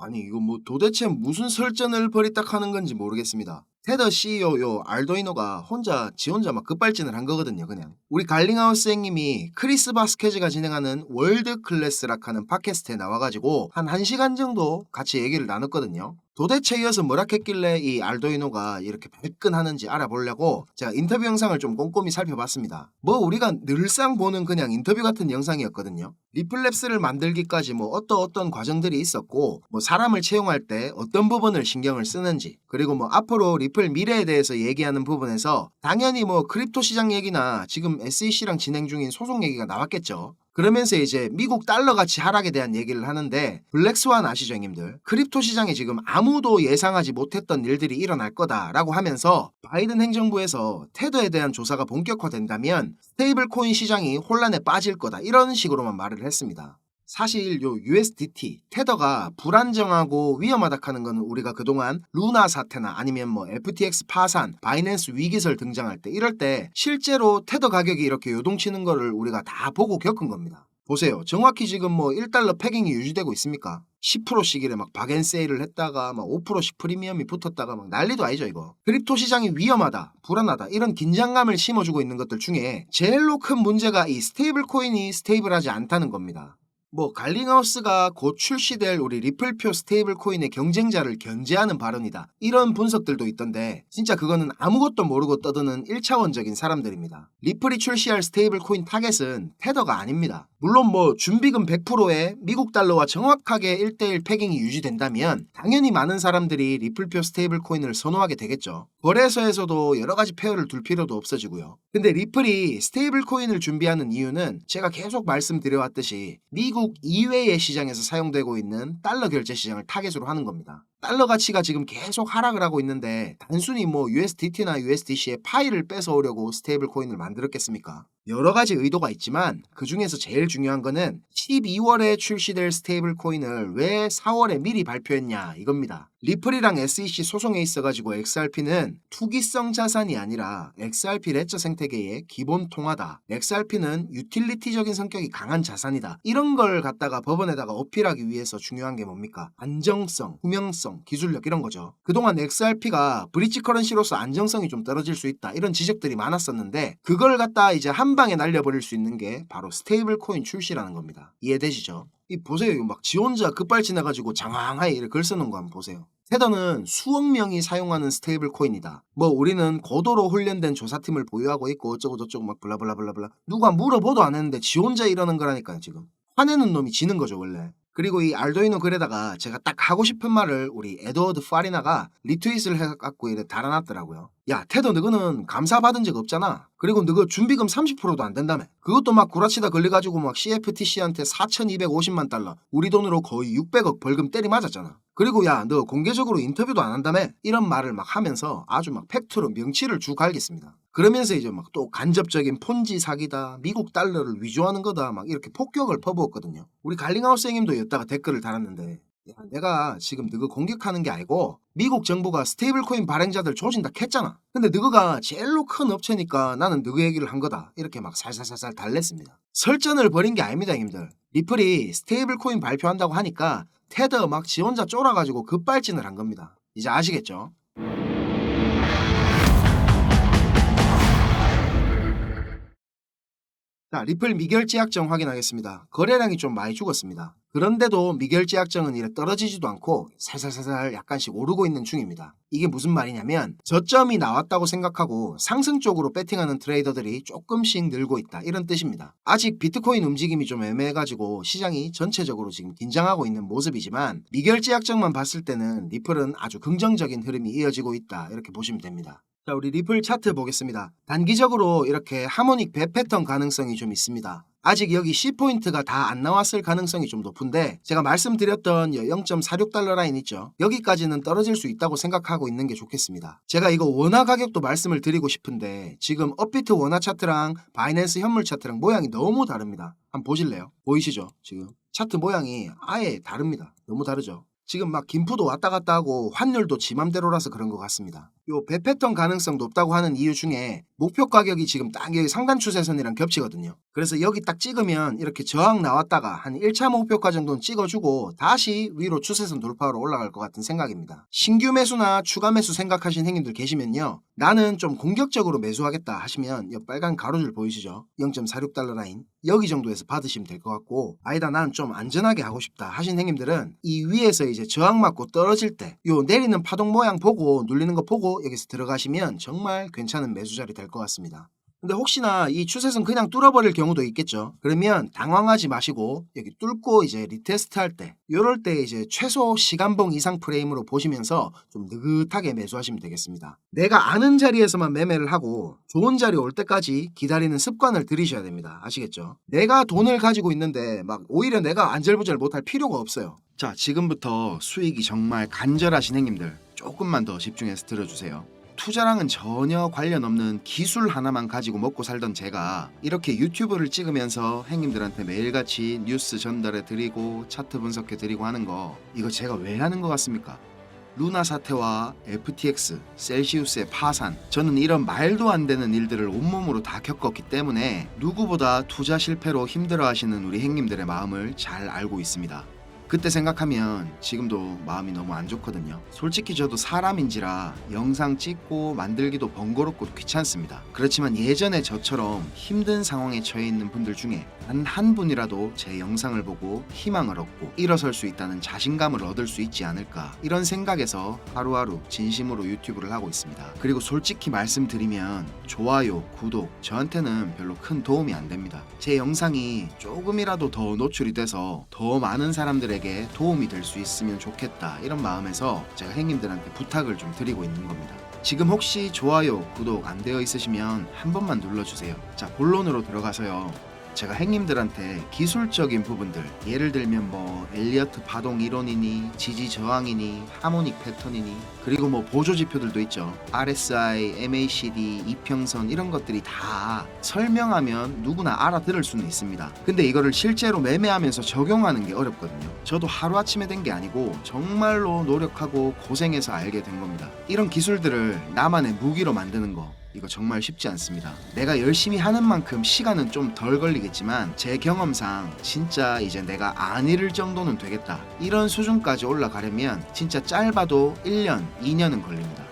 아니 이거 뭐 도대체 무슨 설전을 벌이딱 하는 건지 모르겠습니다. 테더 CEO 요 알도이노가 혼자 지 혼자 막 급발진을 한 거거든요 그냥. 우리 갈링하우스 형님이 크리스 바스케즈가 진행하는 월드 클래스락 하는 팟캐스트에 나와가지고 한 1시간 정도 같이 얘기를 나눴거든요. 도대체 이어서 뭐라 했길래 이 알도이노가 이렇게 발끈하는지 알아보려고 제가 인터뷰 영상을 좀 꼼꼼히 살펴봤습니다. 뭐 우리가 늘상 보는 그냥 인터뷰 같은 영상이었거든요. 리플랩스를 만들기까지 뭐 어떤 어떤 과정들이 있었고 뭐 사람을 채용할 때 어떤 부분을 신경을 쓰는지 그리고 뭐 앞으로 리플 미래에 대해서 얘기하는 부분에서 당연히 뭐 크립토 시장 얘기나 지금 SEC랑 진행 중인 소송 얘기가 나왔겠죠. 그러면서 이제 미국 달러 가치 하락에 대한 얘기를 하는데 블랙스완 아시죠 형님들? 크립토 시장에 지금 아무도 예상하지 못했던 일들이 일어날 거다라고 하면서 바이든 행정부에서 테더에 대한 조사가 본격화된다면 스테이블 코인 시장이 혼란에 빠질 거다 이런 식으로만 말을 했습니다. 사실 요 USDT 테더가 불안정하고 위험하다 하는 거는 우리가 그동안 루나 사태나 아니면 뭐 FTX 파산, 바이낸스 위기설 등장할 때 이럴 때 실제로 테더 가격이 이렇게 요동치는 거를 우리가 다 보고 겪은 겁니다. 보세요. 정확히 지금 뭐 1달러 패깅이 유지되고 있습니까? 10%씩 이래 막 박앤세일을 했다가 막 5%씩 프리미엄이 붙었다가 막 난리도 아니죠 이거. 크립토 시장이 위험하다, 불안하다 이런 긴장감을 심어주고 있는 것들 중에 제일로 큰 문제가 이 스테이블 코인이 스테이블하지 않다는 겁니다. 뭐 갈링하우스가 곧 출시될 우리 리플표 스테이블 코인의 경쟁자를 견제하는 발언이다. 이런 분석들도 있던데 진짜 그거는 아무것도 모르고 떠드는 1차원적인 사람들입니다. 리플이 출시할 스테이블 코인 타겟은 테더가 아닙니다. 물론 뭐 준비금 100%에 미국 달러와 정확하게 1대1 패깅이 유지된다면 당연히 많은 사람들이 리플표 스테이블 코인을 선호하게 되겠죠. 거래소에서도 여러 가지 페어를 둘 필요도 없어지고요. 근데 리플이 스테이블 코인을 준비하는 이유는 제가 계속 말씀드려왔듯이 미국 이외의 시장에서 사용되고 있는 달러 결제 시장을 타겟으로 하는 겁니다. 달러 가치가 지금 계속 하락을 하고 있는데 단순히 뭐 USDT나 USDC의 파일을 뺏어오려고 스테이블 코인을 만들었겠습니까? 여러 가지 의도가 있지만 그 중에서 제일 중요한 거는 12월에 출시될 스테이블 코인을 왜 4월에 미리 발표했냐 이겁니다. 리플이랑 SEC 소송에 있어가지고 XRP는 투기성 자산이 아니라 XRP 레저 생태계의 기본 통화다. XRP는 유틸리티적인 성격이 강한 자산이다. 이런 걸 갖다가 법원에다가 어필하기 위해서 중요한 게 뭡니까? 안정성, 투명성, 기술력 이런 거죠. 그동안 XRP가 브릿지 커런시로서 안정성이 좀 떨어질 수 있다. 이런 지적들이 많았었는데 그걸 갖다 이제 한 방에 날려버릴 수 있는 게 바로 스테이블 코인 출시라는 겁니다. 이해되시죠? 이 보세요. 이거 막지 혼자 급발진해가지고 장황하게 이렇게 글 쓰는 거 한번 보세요. 테더는 수억 명이 사용하는 스테이블 코인이다. 뭐 우리는 고도로 훈련된 조사팀을 보유하고 있고 어쩌고 저쩌고 막 블라블라블라블라 누가 물어보도 안 했는데 지 혼자 이러는 거라니까요 지금. 화내는 놈이 지는 거죠 원래. 그리고 이 알도이노 글에다가 제가 딱 하고 싶은 말을 우리 에드워드 파리나가 리트윗을 해갖고 이래 달아놨더라고요. 야 테더 너거는 감사받은 적 없잖아. 그리고 너거 준비금 30%도 안 된다며. 그것도 막 구라치다 걸려가지고 막 CFTC한테 4,250만 달러 우리 돈으로 거의 600억 벌금 때리 맞았잖아. 그리고 야 너 공개적으로 인터뷰도 안 한다며 이런 말을 막 하면서 아주 막 팩트로 명치를 주 갈겠습니다. 그러면서 이제 막 또 간접적인 폰지 사기다 미국 달러를 위조하는 거다 막 이렇게 폭격을 퍼부었거든요. 우리 갈링하우스 형님도 여기다가 댓글을 달았는데 야, 내가 지금 너거 공격하는 게 아니고 미국 정부가 스테이블 코인 발행자들 조진다 했잖아. 근데 너거가 제일로 큰 업체니까 나는 너거 얘기를 한 거다. 이렇게 막 살살살살 달랬습니다. 설전을 벌인 게 아닙니다, 형님들. 리플이 스테이블 코인 발표한다고 하니까 테더 막지 혼자 쫄아가지고 급발진을 한 겁니다. 이제 아시겠죠? 자, 리플 미결제 약정 확인하겠습니다. 거래량이 좀 많이 죽었습니다. 그런데도 미결제 약정은 이래 떨어지지도 않고 살살살살 약간씩 오르고 있는 중입니다. 이게 무슨 말이냐면 저점이 나왔다고 생각하고 상승 쪽으로 배팅하는 트레이더들이 조금씩 늘고 있다 이런 뜻입니다. 아직 비트코인 움직임이 좀 애매해가지고 시장이 전체적으로 지금 긴장하고 있는 모습이지만 미결제 약정만 봤을 때는 리플은 아주 긍정적인 흐름이 이어지고 있다 이렇게 보시면 됩니다. 자, 우리 리플 차트 보겠습니다. 단기적으로 이렇게 하모닉 배 패턴 가능성이 좀 있습니다. 아직 여기 C포인트가 다 안 나왔을 가능성이 좀 높은데 제가 말씀드렸던 0.46달러 라인 있죠. 여기까지는 떨어질 수 있다고 생각하고 있는 게 좋겠습니다. 제가 이거 원화 가격도 말씀을 드리고 싶은데 지금 업비트 원화 차트랑 바이낸스 현물 차트랑 모양이 너무 다릅니다. 한번 보실래요? 보이시죠? 지금 차트 모양이 아예 다릅니다. 너무 다르죠? 지금 막 김푸도 왔다 갔다 하고 환율도 지맘대로라서 그런 것 같습니다. 요 배패턴 가능성 높다고 하는 이유 중에 목표 가격이 지금 딱 여기 상단 추세선이랑 겹치거든요. 그래서 여기 딱 찍으면 이렇게 저항 나왔다가 한 1차 목표가 정도는 찍어주고 다시 위로 추세선 돌파로 올라갈 것 같은 생각입니다. 신규 매수나 추가 매수 생각하신 행님들 계시면요. 나는 좀 공격적으로 매수하겠다 하시면 이 빨간 가로줄 보이시죠? 0.46달러 라인 여기 정도에서 받으시면 될 것 같고 아니다 난 좀 안전하게 하고 싶다 하신 행님들은 이 위에서 이제 저항 맞고 떨어질 때 요 내리는 파동 모양 보고 눌리는 거 보고 여기서 들어가시면 정말 괜찮은 매수 자리 될 것 같습니다. 근데 혹시나 이 추세선 그냥 뚫어버릴 경우도 있겠죠. 그러면 당황하지 마시고 여기 뚫고 이제 리테스트 할때 요럴 때 이제 최소 시간봉 이상 프레임으로 보시면서 좀 느긋하게 매수하시면 되겠습니다. 내가 아는 자리에서만 매매를 하고 좋은 자리 올 때까지 기다리는 습관을 들이셔야 됩니다. 아시겠죠? 내가 돈을 가지고 있는데 막 오히려 내가 안절부절 못할 필요가 없어요. 자, 지금부터 수익이 정말 간절하신 행님들 조금만 더 집중해서 들어주세요. 투자랑은 전혀 관련 없는 기술 하나만 가지고 먹고 살던 제가 이렇게 유튜브를 찍으면서 행님들한테 매일같이 뉴스 전달해 드리고 차트 분석해 드리고 하는 거 이거 제가 왜 하는 것 같습니까? 루나 사태와 FTX, 셀시우스의 파산 저는 이런 말도 안 되는 일들을 온몸으로 다 겪었기 때문에 누구보다 투자 실패로 힘들어하시는 우리 행님들의 마음을 잘 알고 있습니다. 그때 생각하면 지금도 마음이 너무 안 좋거든요. 솔직히 저도 사람인지라 영상 찍고 만들기도 번거롭고 귀찮습니다. 그렇지만 예전에 저처럼 힘든 상황에 처해 있는 분들 중에 단 한 분이라도 제 영상을 보고 희망을 얻고 일어설 수 있다는 자신감을 얻을 수 있지 않을까 이런 생각에서 하루하루 진심으로 유튜브를 하고 있습니다. 그리고 솔직히 말씀드리면 좋아요, 구독 저한테는 별로 큰 도움이 안 됩니다. 제 영상이 조금이라도 더 노출이 돼서 더 많은 사람 들에게 도움이 될 수 있으면 좋겠다 이런 마음에서 제가 행님들한테 부탁을 좀 드리고 있는 겁니다. 지금 혹시 좋아요, 구독 안 되어 있으시면 한 번만 눌러주세요. 자, 본론으로 들어가서요. 제가 행님들한테 기술적인 부분들 예를 들면 뭐 엘리어트 파동 이론이니 지지 저항이니 하모닉 패턴이니 그리고 뭐 보조 지표들도 있죠. RSI, MACD, 이평선 이런 것들이 다 설명하면 누구나 알아들을 수는 있습니다. 근데 이거를 실제로 매매하면서 적용하는 게 어렵거든요. 저도 하루아침에 된 게 아니고 정말로 노력하고 고생해서 알게 된 겁니다. 이런 기술들을 나만의 무기로 만드는 거 이거 정말 쉽지 않습니다. 내가 열심히 하는 만큼 시간은 좀 덜 걸리겠지만 제 경험상 진짜 이제 내가 안 잃을 정도는 되겠다. 이런 수준까지 올라가려면 진짜 짧아도 1년, 2년은 걸립니다.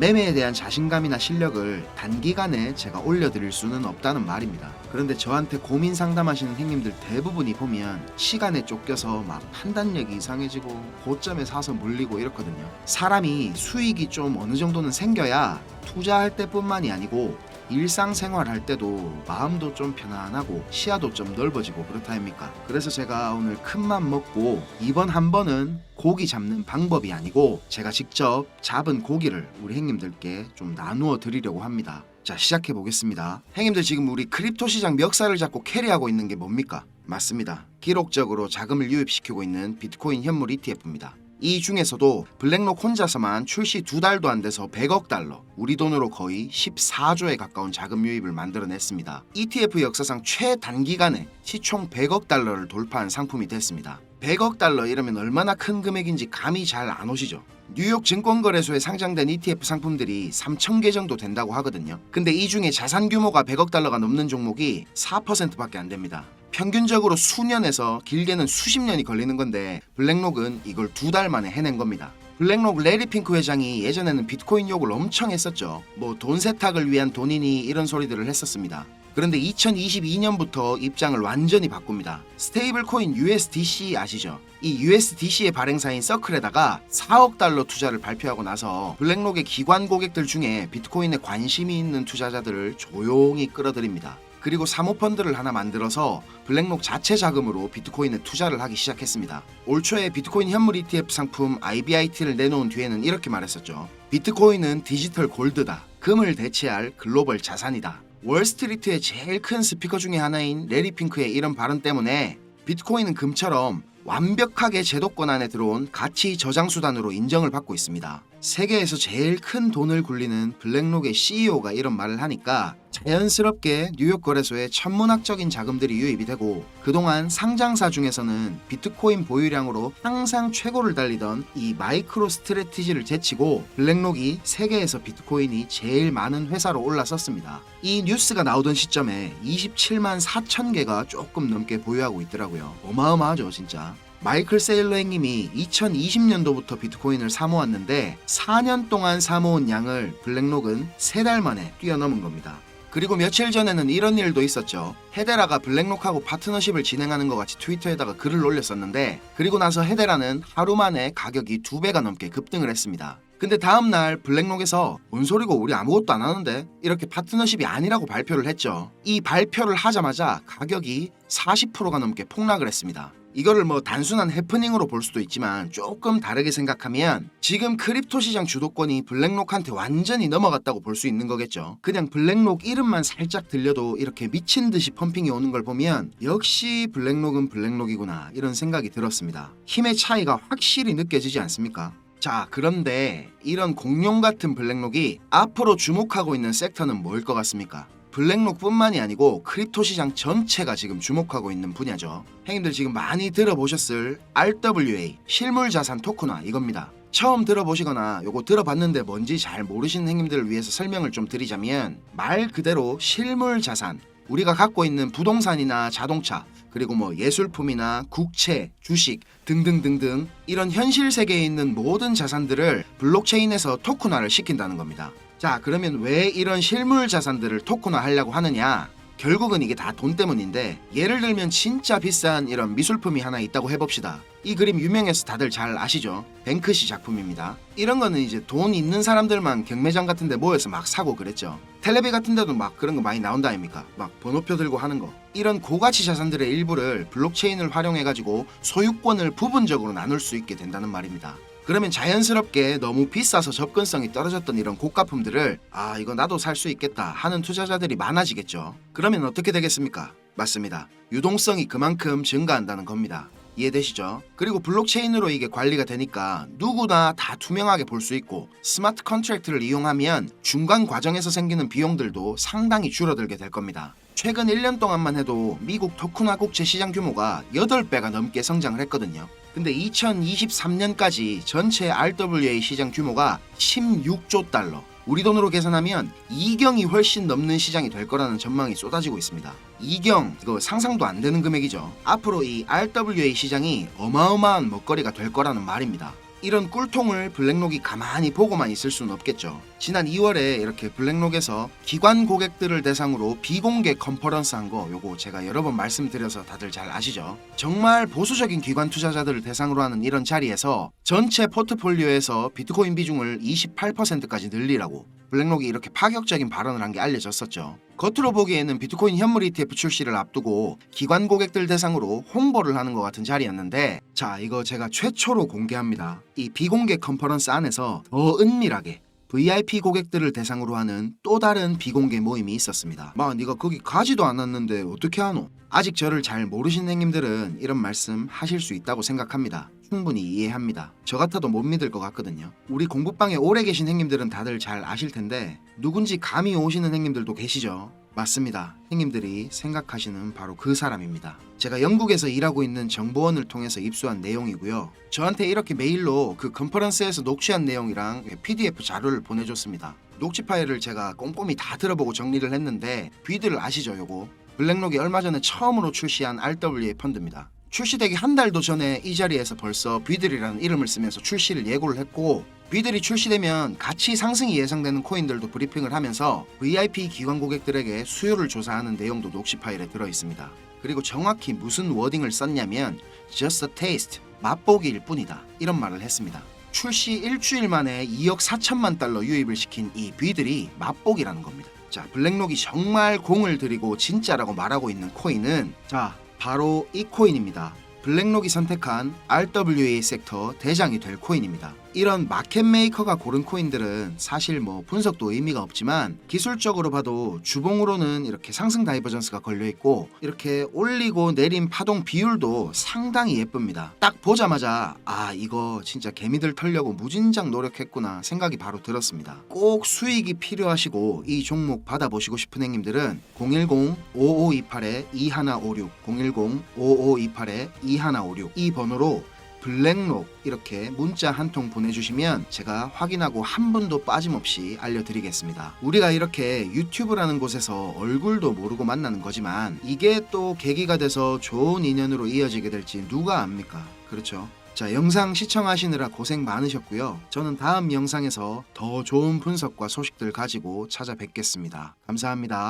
매매에 대한 자신감이나 실력을 단기간에 제가 올려드릴 수는 없다는 말입니다. 그런데 저한테 고민 상담하시는 행님들 대부분이 보면 시간에 쫓겨서 막 판단력이 이상해지고 고점에 사서 물리고 이렇거든요. 사람이 수익이 좀 어느 정도는 생겨야 투자할 때뿐만이 아니고 일상생활 할 때도 마음도 좀 편안하고 시야도 좀 넓어지고 그렇다 아닙니까? 그래서 제가 오늘 큰맘 먹고 이번 한 번은 고기 잡는 방법이 아니고 제가 직접 잡은 고기를 우리 행님들께 좀 나누어 드리려고 합니다. 자 시작해 보겠습니다. 행님들 지금 우리 크립토 시장 멱살을 잡고 캐리하고 있는 게 뭡니까? 맞습니다. 기록적으로 자금을 유입시키고 있는 비트코인 현물 ETF입니다. 이 중에서도 블랙록 혼자서만 출시 두 달도 안 돼서 100억 달러, 우리 돈으로 거의 14조에 가까운 자금 유입을 만들어냈습니다. ETF 역사상 최단기간에 시총 100억 달러를 돌파한 상품이 됐습니다. 100억 달러 이러면 얼마나 큰 금액인지 감이 잘 안 오시죠? 뉴욕 증권거래소에 상장된 ETF 상품들이 3,000개 정도 된다고 하거든요. 근데 이 중에 자산 규모가 100억 달러가 넘는 종목이 4%밖에 안 됩니다. 평균적으로 수년에서 길게는 수십 년이 걸리는 건데 블랙록은 이걸 두 달 만에 해낸 겁니다. 블랙록 레리 핑크 회장이 예전에는 비트코인 욕을 엄청 했었죠. 뭐 돈 세탁을 위한 돈이니 이런 소리들을 했었습니다. 그런데 2022년부터 입장을 완전히 바꿉니다. 스테이블 코인 USDC 아시죠? 이 USDC의 발행사인 서클에다가 4억 달러 투자를 발표하고 나서 블랙록의 기관 고객들 중에 비트코인에 관심이 있는 투자자들을 조용히 끌어들입니다. 그리고 사모펀드를 하나 만들어서 블랙록 자체 자금으로 비트코인에 투자를 하기 시작했습니다. 올 초에 비트코인 현물 ETF 상품 IBIT를 내놓은 뒤에는 이렇게 말했었죠. 비트코인은 디지털 골드다. 금을 대체할 글로벌 자산이다. 월스트리트의 제일 큰 스피커 중에 하나인 레리 핑크의 이런 발언 때문에 비트코인은 금처럼 완벽하게 제도권 안에 들어온 가치 저장 수단으로 인정을 받고 있습니다. 세계에서 제일 큰 돈을 굴리는 블랙록의 CEO가 이런 말을 하니까 자연스럽게 뉴욕 거래소에 천문학적인 자금들이 유입이 되고 그동안 상장사 중에서는 비트코인 보유량으로 항상 최고를 달리던 이 마이크로 스트레티지를 제치고 블랙록이 세계에서 비트코인이 제일 많은 회사로 올라섰습니다. 이 뉴스가 나오던 시점에 27만 4천 개가 조금 넘게 보유하고 있더라고요. 어마어마하죠 진짜. 마이클 세일러 행님이 2020년도부터 비트코인을 사모았는데 4년 동안 사모은 양을 블랙록은 3달 만에 뛰어넘은 겁니다. 그리고 며칠 전에는 이런 일도 있었죠. 헤데라가 블랙록하고 파트너십을 진행하는 것 같이 트위터에다가 글을 올렸었는데 그리고 나서 헤데라는 하루 만에 가격이 두 배가 넘게 급등을 했습니다. 근데 다음날 블랙록에서 뭔 소리고 우리 아무것도 안 하는데 이렇게 파트너십이 아니라고 발표를 했죠. 이 발표를 하자마자 가격이 40%가 넘게 폭락을 했습니다. 이거를 뭐 단순한 해프닝으로 볼 수도 있지만 조금 다르게 생각하면 지금 크립토 시장 주도권이 블랙록한테 완전히 넘어갔다고 볼 수 있는 거겠죠. 그냥 블랙록 이름만 살짝 들려도 이렇게 미친 듯이 펌핑이 오는 걸 보면 역시 블랙록은 블랙록이구나 이런 생각이 들었습니다. 힘의 차이가 확실히 느껴지지 않습니까? 자, 그런데 이런 공룡 같은 블랙록이 앞으로 주목하고 있는 섹터는 뭐일 것 같습니까? 블랙록뿐만이 아니고 크립토 시장 전체가 지금 주목하고 있는 분야죠. 행님들 지금 많이 들어보셨을 RWA 실물 자산 토크나 이겁니다. 처음 들어보시거나 요거 들어봤는데 뭔지 잘 모르시는 행님들을 위해서 설명을 좀 드리자면 말 그대로 실물 자산 우리가 갖고 있는 부동산이나 자동차 그리고 뭐 예술품이나 국채, 주식 등등등등 이런 현실 세계에 있는 모든 자산들을 블록체인에서 토큰화를 시킨다는 겁니다. 자, 그러면 왜 이런 실물 자산들을 토큰화 하려고 하느냐? 결국은 이게 다 돈 때문인데 예를 들면 진짜 비싼 이런 미술품이 하나 있다고 해봅시다. 이 그림 유명해서 다들 잘 아시죠? 뱅크시 작품입니다. 이런 거는 이제 돈 있는 사람들만 경매장 같은 데 모여서 막 사고 그랬죠. 텔레비 같은 데도 막 그런 거 많이 나온다 아닙니까? 막 번호표 들고 하는 거. 이런 고가치 자산들의 일부를 블록체인을 활용해 가지고 소유권을 부분적으로 나눌 수 있게 된다는 말입니다. 그러면 자연스럽게 너무 비싸서 접근성이 떨어졌던 이런 고가품들을 아 이거 나도 살 수 있겠다 하는 투자자들이 많아지겠죠. 그러면 어떻게 되겠습니까? 맞습니다. 유동성이 그만큼 증가한다는 겁니다. 이해되시죠? 그리고 블록체인으로 이게 관리가 되니까 누구나 다 투명하게 볼 수 있고 스마트 컨트랙트를 이용하면 중간 과정에서 생기는 비용들도 상당히 줄어들게 될 겁니다. 최근 1년 동안만 해도 미국 토큰화 국채 시장 규모가 8배가 넘게 성장을 했거든요. 근데 2023년까지 전체 RWA 시장 규모가 16조 달러. 우리 돈으로 계산하면 2경이 훨씬 넘는 시장이 될 거라는 전망이 쏟아지고 있습니다. 2경 이거 상상도 안 되는 금액이죠. 앞으로 이 RWA 시장이 어마어마한 먹거리가 될 거라는 말입니다. 이런 꿀통을 블랙록이 가만히 보고만 있을 수는 없겠죠. 지난 2월에 이렇게 블랙록에서 기관 고객들을 대상으로 비공개 컨퍼런스 한 거 요거 제가 여러 번 말씀드려서 다들 잘 아시죠? 정말 보수적인 기관 투자자들을 대상으로 하는 이런 자리에서 전체 포트폴리오에서 비트코인 비중을 28%까지 늘리라고 블랙록이 이렇게 파격적인 발언을 한 게 알려졌었죠. 겉으로 보기에는 비트코인 현물 ETF 출시를 앞두고 기관 고객들 대상으로 홍보를 하는 것 같은 자리였는데 자 이거 제가 최초로 공개합니다. 이 비공개 컨퍼런스 안에서 더 은밀하게 VIP 고객들을 대상으로 하는 또 다른 비공개 모임이 있었습니다. 마, 네가 거기 가지도 않았는데 어떻게 하노? 아직 저를 잘 모르신 행님들은 이런 말씀 하실 수 있다고 생각합니다. 충분히 이해합니다. 저 같아도 못 믿을 것 같거든요. 우리 공부방에 오래 계신 행님들은 다들 잘 아실 텐데 누군지 감이 오시는 행님들도 계시죠? 맞습니다. 행님들이 생각하시는 바로 그 사람입니다. 제가 영국에서 일하고 있는 정보원을 통해서 입수한 내용이고요. 저한테 이렇게 메일로 그 컨퍼런스에서 녹취한 내용이랑 PDF 자료를 보내줬습니다. 녹취 파일을 제가 꼼꼼히 다 들어보고 정리를 했는데 비들을 아시죠, 요거? 블랙록이 얼마 전에 처음으로 출시한 RWA 펀드입니다. 출시되기 한 달도 전에 이 자리에서 벌써 비들이라는 이름을 쓰면서 출시를 예고를 했고 비들이 출시되면 가치 상승이 예상되는 코인들도 브리핑을 하면서 VIP 기관 고객들에게 수요를 조사하는 내용도 녹취 파일에 들어 있습니다. 그리고 정확히 무슨 워딩을 썼냐면 just a taste 맛보기일 뿐이다 이런 말을 했습니다. 출시 일주일 만에 2억 4천만 달러 유입을 시킨 이 비들이 맛보기라는 겁니다. 자 블랙록이 정말 공을 들이고 진짜라고 말하고 있는 코인은 자 바로 이 코인입니다. 블랙록이 선택한 RWA 섹터 대장이 될 코인입니다. 이런 마켓 메이커가 고른 코인들은 사실 뭐 분석도 의미가 없지만 기술적으로 봐도 주봉으로는 이렇게 상승 다이버전스가 걸려 있고 이렇게 올리고 내린 파동 비율도 상당히 예쁩니다. 딱 보자마자 아 이거 진짜 개미들 털려고 무진장 노력했구나 생각이 바로 들었습니다. 꼭 수익이 필요하시고 이 종목 받아보시고 싶은 행님들은 010-5528-2156 010-5528-2156 이 번호로 블랙록 이렇게 문자 한 통 보내주시면 제가 확인하고 한 분도 빠짐없이 알려드리겠습니다. 우리가 이렇게 유튜브라는 곳에서 얼굴도 모르고 만나는 거지만 이게 또 계기가 돼서 좋은 인연으로 이어지게 될지 누가 압니까? 그렇죠? 자, 영상 시청하시느라 고생 많으셨고요. 저는 다음 영상에서 더 좋은 분석과 소식들 가지고 찾아뵙겠습니다. 감사합니다.